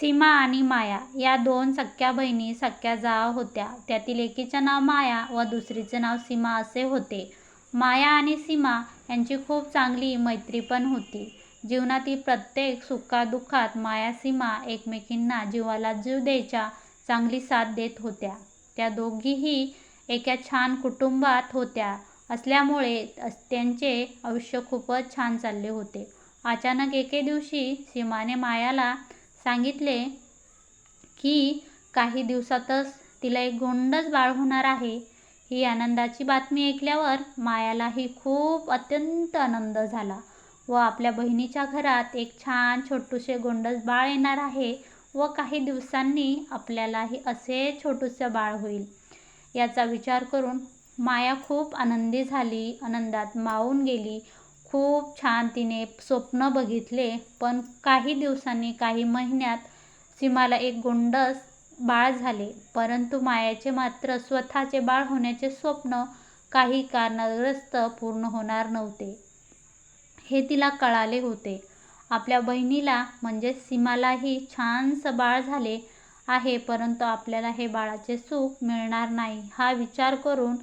सीमा आणि माया या दोन सख्या बहिणी सख्या जाव होत्या. त्यातील एकीचे नाव माया व दुसरीचे नाव सीमा असे होते. माया आणि सीमा यांची खूप चांगली मैत्री पण होती. जीवनातील प्रत्येक सुखादुःखात माया सीमा एकमेकींना जीवाला जीव द्यायच्या चांगली साथ देत होत्या. त्या दोघीही एका छान कुटुंबात होत्या असल्यामुळे त्यांचे आयुष्य खूपच छान चालले होते. अचानक एके दिवशी सीमाने मायाला सांगितले की काही दिवसातच तिला एक गोंडच बाळ होणार आहे. ही आनंदाची बातमी ऐकल्यावर मायालाही खूप अत्यंत आनंद झाला व आपल्या बहिणीच्या घरात एक छान छोटूसे गोंडस बाळ येणार आहे व काही दिवसांनी आपल्यालाही असे छोटूसे बाळ होईल याचा विचार करून माया खूप आनंदी झाली. आनंदात मावून गेली. खूप छान तिने स्वप्न बघितले. पण काही दिवसांनी काही महिन्यात सीमाला एक गोंडस बाळ झाले. परंतु मायाचे मात्र स्वतःचे बाळ होण्याचे स्वप्न काही कारणग्रस्त पूर्ण होणार नव्हते हे तिला कळाले होते. आपल्या बहिणीला म्हणजेच सीमालाही छानसं बाळ झाले आहे परंतु आपल्याला हे बाळाचे सुख मिळणार नाही हा विचार करून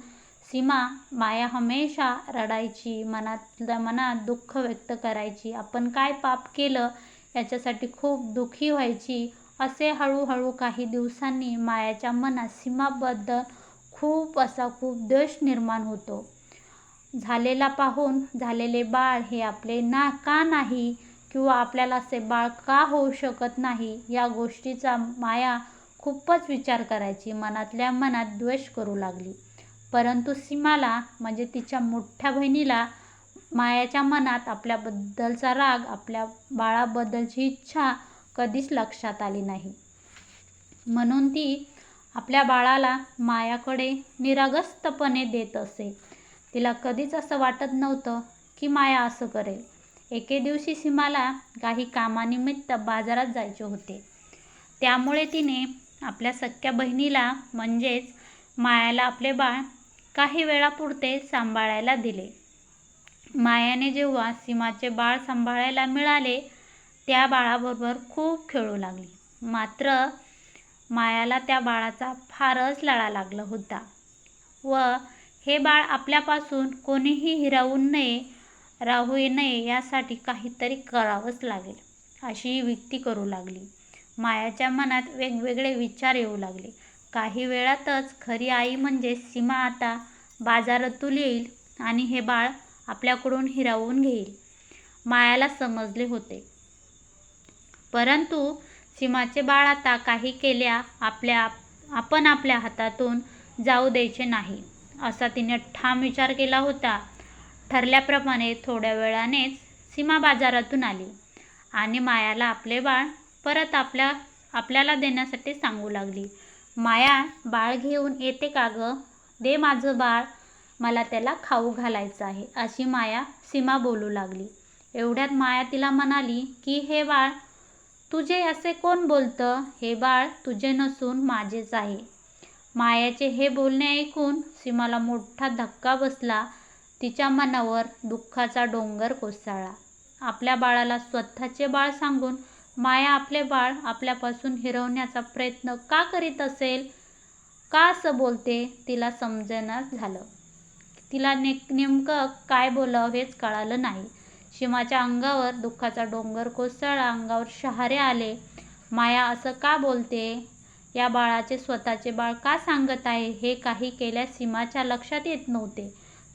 सीमा माया हमेशा रडायची. मनातल्या मनात दुःख व्यक्त करायची. आपण काय पाप केलं याच्यासाठी खूप दुःखी व्हायची. असे हळूहळू काही दिवसांनी मायाच्या मनात सीमाबद्दल खूप असा खूप द्वेष निर्माण होतो. झालेला पाहून झालेले बाळ हे आपले ना का नाही किंवा आपल्याला असे बाळ का होऊ शकत नाही या गोष्टीचा माया खूपच विचार करायची. मनातल्या मनात द्वेष करू लागली. परंतु सीमाला म्हणजे तिच्या मोठ्या बहिणीला मायाच्या मनात आपल्याबद्दलचा राग आपल्या बाळाबद्दलची इच्छा कधीच लक्षात आली नाही. म्हणून ती आपल्या बाळाला मायाकडे निरागस्तपणे देत असे. तिला कधीच असं वाटत नव्हतं की माया असं करेल. एके दिवशी सीमाला काही कामानिमित्त बाजारात जायचे होते. त्यामुळे तिने आपल्या सख्या बहिणीला म्हणजेच मायाला आपले बाळ काही वेळापुरते सांभाळायला दिले. मायाने जेव्हा सीमाचे बाळ सांभाळायला मिळाले त्या बाळाबरोबर खूप खेळू लागली. मात्र मायाला त्या बाळाचा फारच लळा लागला होता व हे बाळ आपल्यापासून कोणीही हिरावून नये, राहू नये यासाठी काहीतरी करावंच लागेल अशी युक्ती करू लागली. मायाच्या मनात वेगवेगळे विचार येऊ लागले. काही वेळातच खरी आई म्हणजे सीमा आता बाजारातून येईल आणि हे बाळ आपल्याकडून हिरावून घेईल मायाला समजले होते. परंतु सीमाचे बाळ आता काही केल्या आपण आपल्या हातातून जाऊ द्यायचे नाही असा तिने ठाम विचार केला होता. ठरल्याप्रमाणे थोड्या वेळानेच सीमा बाजारातून आली आणि मायाला आपले बाळ परत आपल्या आपल्याला देण्यासाठी सांगू लागली. माया बाळ घेऊन येते का गं? दे माझं बाळ मला त्याला खाऊ घालायचं आहे अशी माया सीमा बोलू लागली. एवढ्यात माया तिला म्हणाली की हे बाळ तुझे असे कोण बोलतं? हे बाळ तुझे नसून माझेच आहे. मायाचे हे बोलणे ऐकून सीमाला मोठा धक्का बसला. तिच्या मनावर दुःखाचा डोंगर कोसळला. आपल्या बाळाला स्वतःचे बाळ सांगून माया आपले बाळ आपल्यापासून हिरवण्याचा प्रयत्न का करीत असेल? का असं बोलते? तिला समजेनाच झालं. तिला ने नेमकं काय बोलावं हेच कळालं नाही. सीमाच्या अंगावर दुःखाचा डोंगर कोसळला. अंगावर शहारे आले. माया असं का बोलते या बाळाचे स्वतःचे बाळ का सांगत आहे हे काही केल्यास सीमाच्या लक्षात येत नव्हते.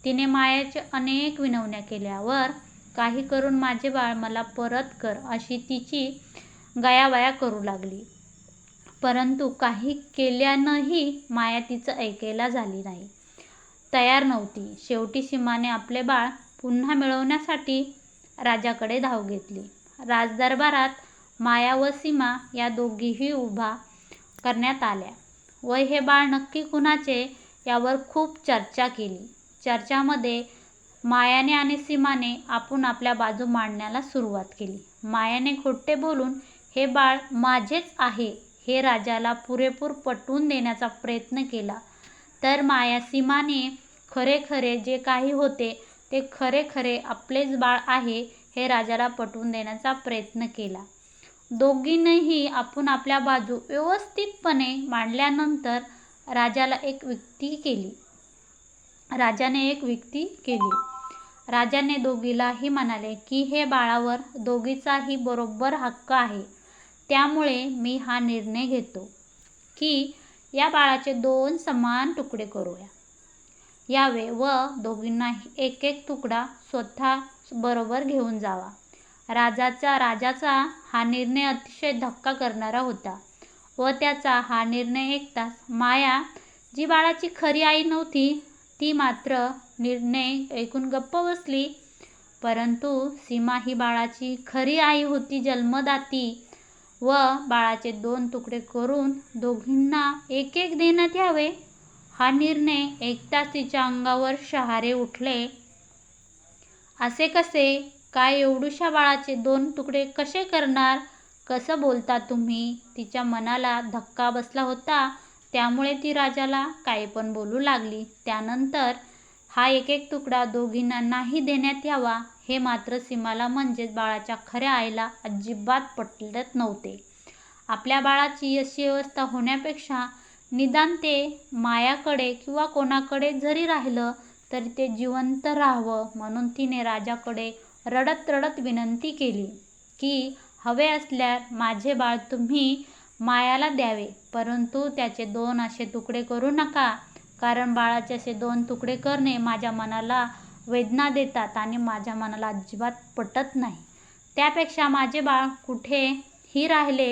तिने मायाचे अनेक विनवण्या केल्यावर काही करून माझे बाळ मला परत कर अशी तिची गयावया करू लागली. परंतु काही केल्यानंही माया तिचं ऐकायला झाली नाही तयार नव्हती. शेवटी सीमाने आपले बाळ पुन्हा मिळवण्यासाठी राजाकडे धाव घेतली. राजदरबारात माया व सीमा या दोघीही उभा करण्यात आल्या व हे बाळ नक्की कुणाचे यावर खूप चर्चा केली. चर्चामध्ये मायाने आणि सीमाने आपण आपल्या बाजू मांडण्याला सुरुवात केली. मायाने खोट्टे बोलून हे बाळ माझेच आहे हे राजाला पुरेपूर पटवून देण्याचा प्रयत्न केला. तर माया सीमाने खरे खरे जे काही होते ते खरे खरे आपलेच बाळ आहे हे राजाला पटवून देण्याचा प्रयत्न केला. दोघींनीही आपण आपल्या बाजू व्यवस्थितपणे मांडल्यानंतर राजाला एक व्यक्ती केली. राजाने एक व्यक्ती केली. राजाने दोघीलाही म्हणाले की हे बाळावर दोघीचाही बरोबर हक्क आहे. त्यामुळे मी हा निर्णय घेतो की या बाळाचे दोन समान तुकडे करूया. यावे व दोघींनाही एक एक तुकडा स्वतः बरोबर घेऊन जावा. राजाचा राजाचा हा निर्णय अतिशय धक्का करणारा होता व त्याचा हा निर्णय ऐकताच माया जी बाळाची खरी आई नव्हती ती मात्र निर्णय ऐकून गप्प बसली. परंतु सीमा ही बाळाची खरी आई होती जन्मदाती. व बाळाचे दोन तुकडे करून दोघींना एक एक देण्यात यावे. हा निर्णय ऐकताच तिच्या अंगावर शहारे उठले. असे कसे? काय एवढूशा बाळाचे दोन तुकडे कसे करणार? कसं बोलता तुम्ही? तिच्या मनाला धक्का बसला होता. त्यामुळे ती राजाला काही पण बोलू लागली. त्यानंतर हा एक एक तुकडा दोघींना नाही देण्यात यावा हे मात्र सीमाला म्हणजेच बाळाच्या खऱ्या आईला अजिबात पटलत नव्हते. आपल्या बाळाची अशी अवस्था होण्यापेक्षा निदान ते मायाकडे किंवा कोणाकडे जरी राहिलं तरी ते जिवंत राहावं म्हणून तिने राजाकडे रडत रडत विनंती केली की हवे असल्यास माझे बाळ तुम्ही मायाला द्यावे परंतु त्याचे दोन असे तुकडे करू नका. कारण बाळाचे असे दोन तुकडे करणे माझ्या मनाला वेदना देतात आणि माझ्या मनाला अजिबात पटत नाही. त्यापेक्षा माझे बाळ कुठेही राहिले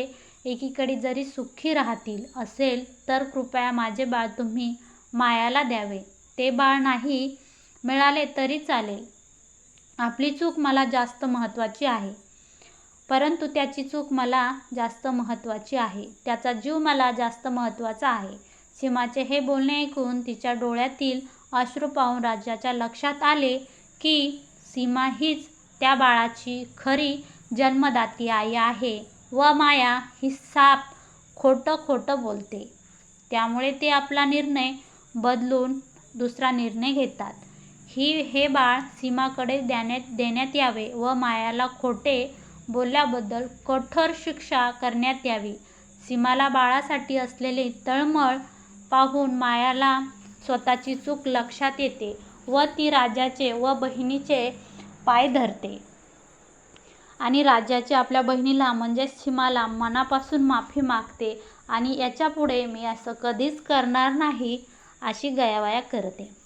एकीकडे जरी सुखी राहतील असेल तर कृपया माझे बाळ तुम्ही मायाला द्यावे. ते बाळ नाही मिळाले तरी चालेल. आपली चूक मला जास्त महत्त्वाची आहे. परंतु त्याची चूक मला जास्त महत्त्वाची आहे. त्याचा जीव मला जास्त महत्त्वाचा आहे. सीमाचे हे बोलणे ऐकून तिच्या डोळ्यातील अश्रू पाहून राजाच्या लक्षात आले की सीमा हीच त्या बाळाची खरी जन्मदाती आई आहे व माया ही साप खोटं खोटं बोलते. त्यामुळे ते आपला निर्णय बदलून दुसरा निर्णय घेतात. ही हे बाळ सीमाकडे देण्यात देण्यात यावे व मायाला खोटे बोलल्याबद्दल कठोर शिक्षा करण्यात यावी. सीमाला बाळासाठी असलेली तळमळ पाहून मायाला स्वतःची चूक लक्षात येते व ती राजाचे व बहिणीचे पाय धरते. आणि राजाची आपल्या बहिणीला म्हणजेच सीमाला मनापासून माफी मागते आणि याच्यापुढे मी असं कधीच करणार नाही अशी गयावया करते.